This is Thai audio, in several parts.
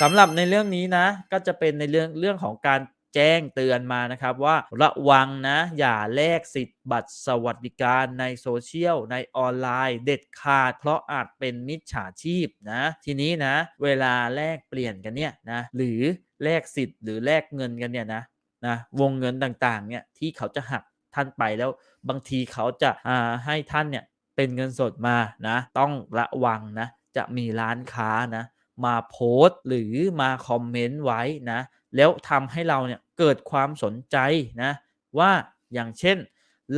สำหรับในเรื่องนี้นะ ก็จะเป็นในเรื่องเรื่องของการแจ้งเตือนมานะครับว่าระวังนะ อย่าแลกสิทธิ์บัตรสวัสดิการในโซเชียล ในออนไลน์เด็ดขาด เพราะอาจเป็นมิจฉาชีพนะ ทีนี้นะ เวลาแลกเปลี่ยนกันเนี่ยนะหรือแลกสิทธิ์หรือแลกเงินกันเนี่ยนะนะวงเงินต่างๆเนี่ยที่เขาจะหักท่านไปแล้วบางทีเขาจะอ่าให้ท่านเนี่ยเป็นเงินสดมานะ ต้องระวังนะจะมีร้านค้านะ มาโพสต์หรือมาคอมเมนต์ไว้นะแล้วทำให้เราเนี่ยเกิดความสนใจนะว่าอย่างเช่น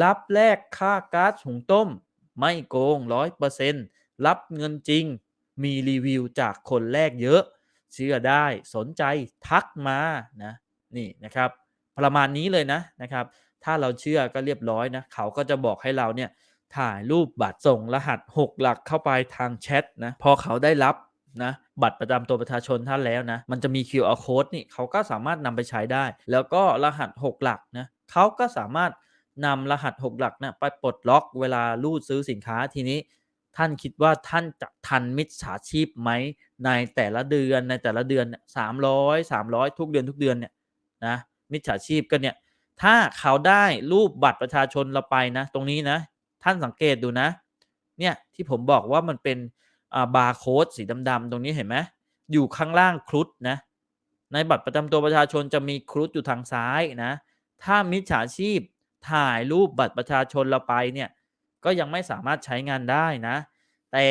รับแลกค่าก๊าซหุงต้ม ไม่โกงร้อยเปอร์เซ็นต์รับเงินจริง มีรีวิวจากคนแลกเยอะ เชื่อได้สนใจทักมานะนี่นะครับ ประมาณนี้เลยนะนะครับ ถ้าเราเชื่อก็เรียบร้อยนะ เขาก็จะบอกให้เราเนี่ยถ่ายรูปบัตรส่งรหัส 6 หลักเข้าไปทางแชทนะพอเขาได้รับ นะบัตรประจำตัวประชาชนท่านแล้วนะมันจะมี QR code นี่เขาก็สามารถนำไปใช้ได้ แล้วก็รหัส 6 หลักนะเขาก็สามารถนำรหัส 6 หลักนะไปปลดล็อกเวลารูดซื้อสินค้าทีนี้ ท่านคิดว่าท่านจะทันมิจฉาชีพไหมในแต่ละเดือนในแต่ละเดือนสามร้อยสามร้อยทุกเดือนทุกเดือนเนี่ยนะมิจฉาชีพก็เนี่ยถ้าเขาได้รูปบัตรประชาชนเราไปนะ ตรงนี้นะ ท่านสังเกตดูนะ เนี่ยที่ผมบอกว่ามันเป็น บาร์โค้ดสีดำๆตรงนี้เห็นไหมอยู่ข้างล่างครุฑนะในบัตรประจำตัวประชาชนจะมีครุฑอยู่ทางซ้ายนะ ถ้ามิจฉาชีพถ่ายรูปบัตรประชาชนเราไปเนี่ยก็ยังไม่สามารถใช้งานได้นะ แต่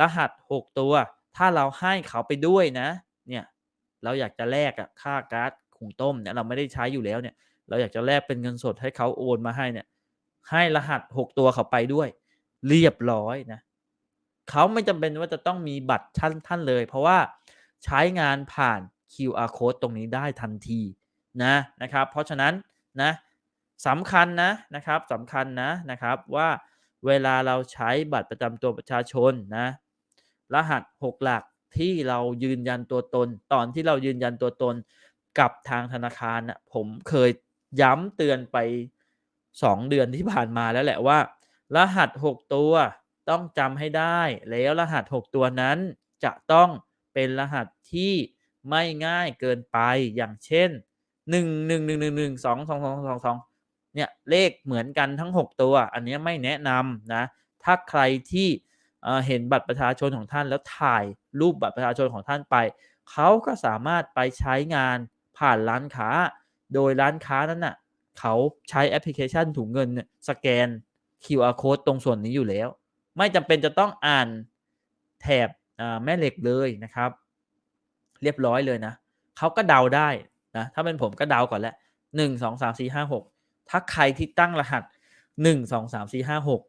รหัส 6 ตัว ถ้าเราให้เขาไปด้วยนะเนี่ยเราอยากจะแลกอะค่าก๊าซหุงต้มเนี่ยเราไม่ได้ใช้อยู่แล้วเนี่ยเราอยากจะแลกเป็นเงินสดให้เขาโอนมาให้เนี่ยให้รหัส 6 ตัวเขาไปด้วย เรียบร้อยนะ เขาไม่จำเป็นว่าจะต้องมีบัตรท่านท่านเลย เพราะว่าใช้งานผ่าน QR code ตรงนี้ได้ทันทีนะนะครับเพราะฉะนั้นนะสำคัญนะนะครับสำคัญนะนะครับว่าเวลาเราใช้บัตรประจำตัวประชาชนนะรหัส 6 หลักที่เรายืนยันตัวตน ตอนที่เรายืนยันตัวตนกับทางธนาคารนะผมเคยย้ำเตือนไป 2 เดือนที่ผ่านมาแล้วแหละว่า รหัส 6 ตัว ต้องจำให้ได้ แล้วรหัส 6 ตัวนั้นจะต้องเป็นรหัสที่ไม่ง่ายเกินไปอย่างเช่น 1 1 1 1 1 2 2 2 2 2เนี่ยเลขเหมือนกันทั้ง 6 ตัว อันนี้ไม่แนะนำนะ ถ้าใครที่เห็นบัตรประชาชนของท่านแล้วถ่ายรูปบัตรประชาชนของท่านไป เขาก็สามารถไปใช้งานผ่านร้านค้า โดยร้านค้านั้นน่ะเขาใช้แอปพลิเคชันถุงเงินสแกน QR code ตรงส่วนนี้อยู่แล้ว ไม่จำเป็นจะต้องอ่านแถบแม่เหล็กเลยนะครับ เรียบร้อยเลยนะเขาก็เดาได้นะถ้าเป็นผมก็เดาก่อนแหล้วหนึ่งสองสามสี่ห้าหกถ้าใครที่ตั้งรหัสหนึ่งสองสามสี่ห้าหก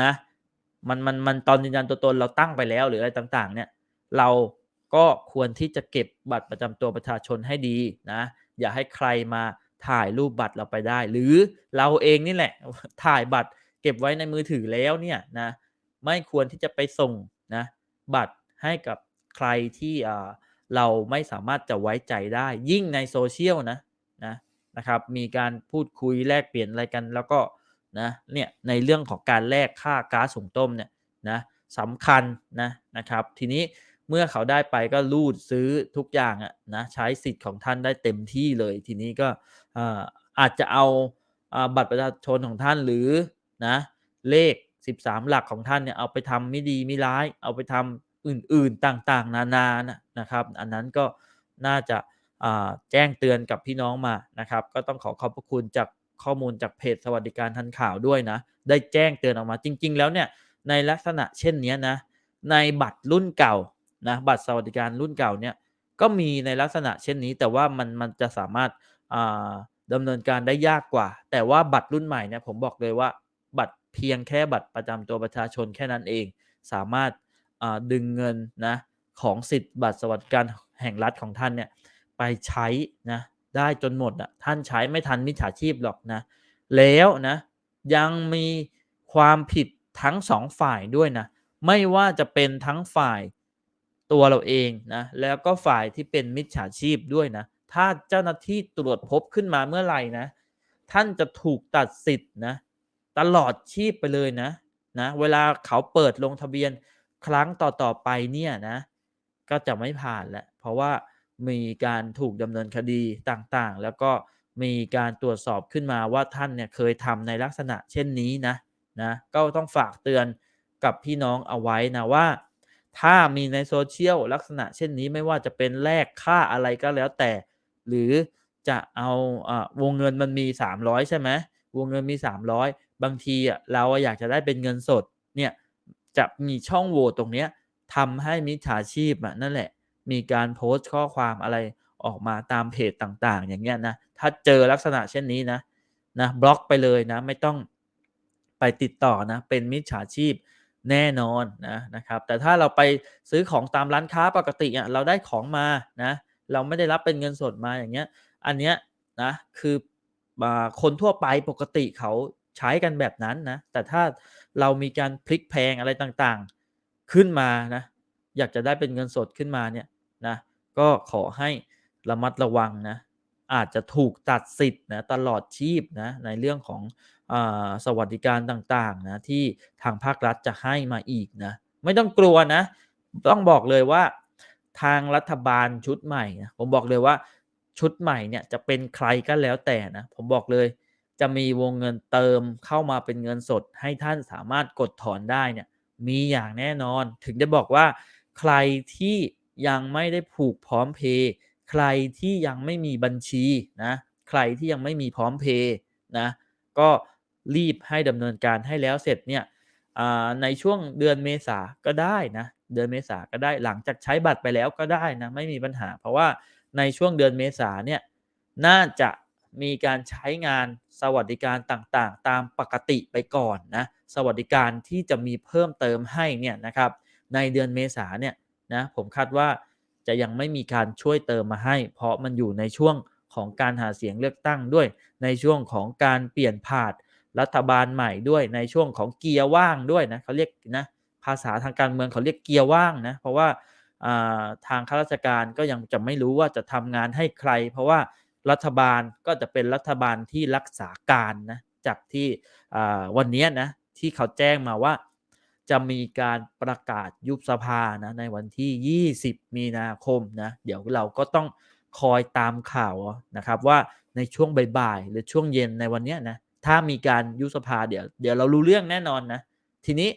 นะมันมันมันตอนยืนยันตัวตนเราตั้งไปแล้วหรืออะไรต่างๆ เนี่ย เราก็ควรที่จะเก็บบัตรประจำตัวประชาชนให้ดีนะ อย่าให้ใครมาถ่ายรูปบัตรเราไปได้ หรือเราเองนี่แหละถ่ายบัตรเก็บไว้ในมือถือแล้วเนี่ยนะ ไม่ควรที่จะไปส่งนะบัตรให้กับใครที่เราไม่สามารถจะไว้ใจได้ ยิ่งในโซเชียลนะนะนะครับ มีการพูดคุยแลกเปลี่ยนอะไรกัน แล้วก็นะเนี่ยในเรื่องของการแลกค่าก๊าซหุงต้มเนี่ยนะสำคัญนะนะครับ ทีนี้เมื่อเขาได้ไปก็รูดซื้อทุกอย่างอะนะใช้สิทธิ์ของท่านได้เต็มที่เลย ทีนี้ก็อาจจะเอาบัตรประชาชนของท่านหรือนะเลข 13 หลักของท่านเนี่ยเอาไปทำไม่ดีไม่ร้าย เอาไปทำอื่นๆต่างๆ นานานะนะครับ อันนั้นก็น่าจะแจ้งเตือนกับพี่น้องมานะครับ ก็ต้องขอขอบพระคุณจากข้อมูลจากเพจสวัสดิการทันข่าวด้วยนะ ได้แจ้งเตือนออกมาจริง ๆ แล้วเนี่ยในลักษณะเช่นนี้นะในบัตรรุ่นเก่านะบัตรสวัสดิการรุ่นเก่าเนี่ยก็มีในลักษณะเช่นนี้ แต่ว่ามันมันจะสามารถดำเนินการได้ยากกว่า แต่ว่าบัตรรุ่นใหม่เนี่ยผมบอกเลยว่าบัตร เพียงแค่บัตรประจำตัวประชาชนแค่นั้นเอง สามารถดึงเงินนะของสิทธิ์บัตรสวัสดิการแห่งรัฐของท่านเนี่ยไปใช้นะได้จนหมดอะท่านใช้ไม่ทันมิจฉาชีพหรอกนะแล้วนะยังมีความผิดทั้งสองฝ่ายด้วยนะไม่ว่าจะเป็นทั้งฝ่ายตัวเราเองนะแล้วก็ฝ่ายที่เป็นมิจฉาชีพด้วยนะถ้าเจ้าหน้าที่ตรวจพบขึ้นมาเมื่อไหร่นะท่านจะถูกตัดสิทธิ์นะ ตลอดชีพไปเลยนะนะเวลาเขาเปิดลงทะเบียนครั้งต่อๆไปเนี่ยนะก็จะไม่ผ่านแล้วเพราะว่ามีการถูกดำเนินคดีต่างๆ แล้วก็มีการตรวจสอบขึ้นมาว่าท่านเนี่ยเคยทำในลักษณะเช่นนี้นะนะก็ต้องฝากเตือนกับพี่น้องเอาไว้นะว่า ถ้ามีในโซเชียลลักษณะเช่นนี้ไม่ว่าจะเป็นแลกค่าอะไรก็แล้วแต่ หรือจะเอาอาวงเงินมันมี 300 ใช่ไหมวงเงินมี 300 บางทีอะเราอยากจะได้เป็นเงินสดเนี่ยจะมีช่องโหว่ตรงเนี้ยทำให้มิจฉาชีพอะนั่นแหละ มีการโพสต์ข้อความอะไรออกมาตามเพจต่างๆ อย่างเงี้ยนะถ้าเจอลักษณะเช่นนี้นะนะบล็อกไปเลยนะไม่ต้องไปติดต่อนะเป็นมิจฉาชีพแน่นอนนะนะครับแต่ถ้าเราไปซื้อของตามร้านค้าปกติอะเราได้ของมานะเราไม่ได้รับเป็นเงินสดมาอย่างเงี้ยอันเนี้ยนะคือคนทั่วไปปกติเขา ใช้กันแบบนั้นนะ แต่ถ้าเรามีการพลิกแพงอะไรต่างๆขึ้นมานะ อยากจะได้เป็นเงินสดขึ้นมาเนี่ยนะ ก็ขอให้ระมัดระวังนะ อาจจะถูกตัดสิทธิ์นะตลอดชีพนะในเรื่องของอสวัสดิการต่างๆนะที่ทางภาครัฐจะให้มาอีกนะ ไม่ต้องกลัวนะ ต้องบอกเลยว่าทางรัฐบาลชุดใหม่นะผมบอกเลยว่าชุดใหม่เนี่ยจะเป็นใครก็แล้วแต่นะ ผมบอกเลย จะมีวงเงินเติมเข้ามาเป็นเงินสด ให้ท่านสามารถกดถอนได้เนี่ยมีอย่างแน่นอน ถึงจะบอกว่า ใครที่ยังไม่ได้ผูกพร้อมเพย์ใครที่ยังไม่มีบัญชีนะใครที่ยังไม่มีพร้อมเพย์นะก็รีบให้ดำเนินการให้แล้วเสร็จเนี่ยในช่วงเดือนเมษาก็ได้นะเดือนเมษาก็ได้หลังจากใช้บัตรไปแล้วก็ได้นะไม่มีปัญหา เพราะว่าในช่วงเดือนเมษาเนี่ยน่าจะ มีการใช้งานสวัสดิการต่างๆ ตามปกติไปก่อนนะสวัสดิการที่จะมีเพิ่มเติมให้เนี่ยนะครับในเดือนเมษาเนี่ยนะผมคาดว่าจะยังไม่มีการช่วยเติมมาให้ เพราะมันอยู่ในช่วงของการหาเสียงเลือกตั้งด้วย ในช่วงของการเปลี่ยนผ่านรัฐบาลใหม่ด้วยในช่วงของเกียร์ว่างด้วยนะเขาเรียกนะภาษาทางการเมืองเขาเรียกเกียร์ว่างนะเพราะว่าทางข้าราชการก็ยังจะไม่รู้ว่าจะทำงานให้ใคร เพราะว่า รัฐบาลก็จะเป็นรัฐบาลที่รักษาการนะจากที่วันนี้นะที่เขาแจ้งมาว่าจะมีการประกาศยุบสภานะในวันที่ 20 มีนาคมนะเดี๋ยวเราก็ต้องคอยตามข่าวนะครับว่าในช่วงบ่ายๆหรือช่วงเย็นในวันนี้นะถ้ามีการยุบสภาเดี๋ยวเดี๋ยวเรารู้เรื่องแน่นอนนะทีนี้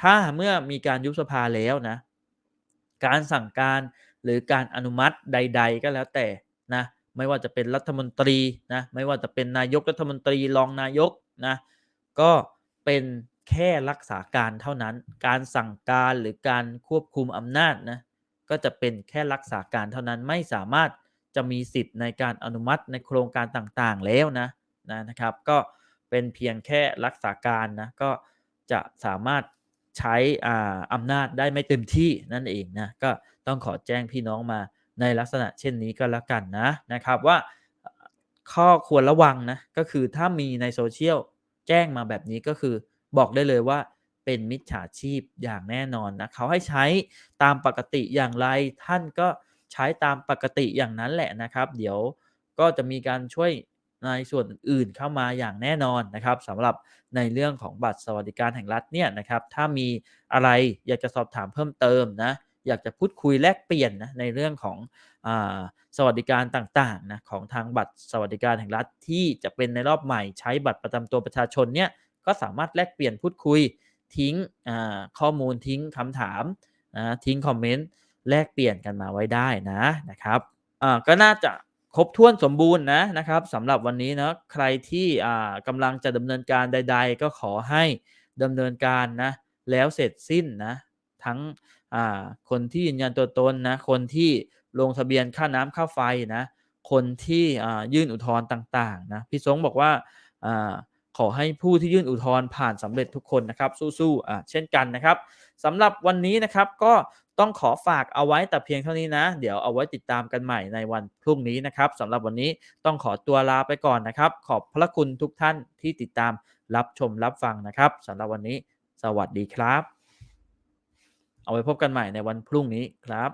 ถ้าเมื่อมีการยุบสภาแล้วนะการสั่งการหรือการอนุมัติใด ๆ ก็แล้วแต่นะ ไม่ว่าจะเป็นรัฐมนตรีนะไม่ว่าจะเป็นนายกรัฐมนตรีรองนายกนะก็เป็นแค่รักษาการเท่านั้น การสั่งการหรือการควบคุมอำนาจนะก็จะเป็นแค่รักษาการเท่านั้นไม่สามารถจะมีสิทธิ์ในการอนุมัติในโครงการต่างๆแล้วนะนะนะครับ ก็เป็นเพียงแค่รักษาการนะก็จะสามารถใช้อำนาจได้ไม่เต็มที่นั่นเองนะก็ต้องขอแจ้งพี่น้องมา ในลักษณะเช่นนี้ก็แล้วกันนะนะครับว่าข้อควรระวังนะก็คือถ้ามีในโซเชียลแจ้งมาแบบนี้ก็คือบอกได้เลยว่าเป็นมิจฉาชีพอย่างแน่นอนนะเขาให้ใช้ตามปกติอย่างไรท่านก็ใช้ตามปกติอย่างนั้นแหละนะครับ เดี๋ยวก็จะมีการช่วยในส่วนอื่นเข้ามาอย่างแน่นอนนะครับสำหรับในเรื่องของบัตรสวัสดิการแห่งรัฐเนี่ยนะครับ ถ้ามีอะไรอยากจะสอบถามเพิ่มเติมนะ อยากจะพูดคุยแลกเปลี่ยนนะในเรื่องของอสวัสดิการต่างๆนะของทางบัตรสวัสดิการแห่งรัฐที่จะเป็นในรอบใหม่ใช้บัตรประจำตัวประชาชนเนี่ยก็สามารถแลกเปลี่ยนพูดคุยทิ้งข้อมูลทิ้งคำถามนะทิ้งคอมเมนต์แลกเปลี่ยนกันมาไว้ได้นะนะครับก็น่าจะครบถ้วนสมบูรณ์นะนะครับสำหรับวันนี้นะใครที่กำลังจะดำเนินการใด ๆ ก็ขอให้ดำเนินการนะแล้วเสร็จสิ้นนะ ทั้งคนที่ยืนยันตัวตนนะคนที่ลงทะเบียนค่าน้ำค่าไฟนะคนที่ยื่นอุทธรณ์ต่างๆนะพี่สงบอกว่าอขอให้ผู้ที่ยื่นอุทธรณ์ผ่านสำเร็จทุกคนนะครับสู้ๆเช่นกันนะครับสำหรับวันนี้นะครับก็ต้องขอฝากเอาไว้แต่เพียงเท่านี้นะ เดี๋ยวเอาไว้ติดตามกันใหม่ในวันพรุ่งนี้นะครับสำหรับวันนี้ต้องขอตัวลาไปก่อนนะครับ ขอบพระคุณทุกท่านที่ติดตามรับชมรับฟังนะครับสำหรับวันนี้ สวัสดีครับ เอาไว้พบกันใหม่ในวันพรุ่งนี้ครับ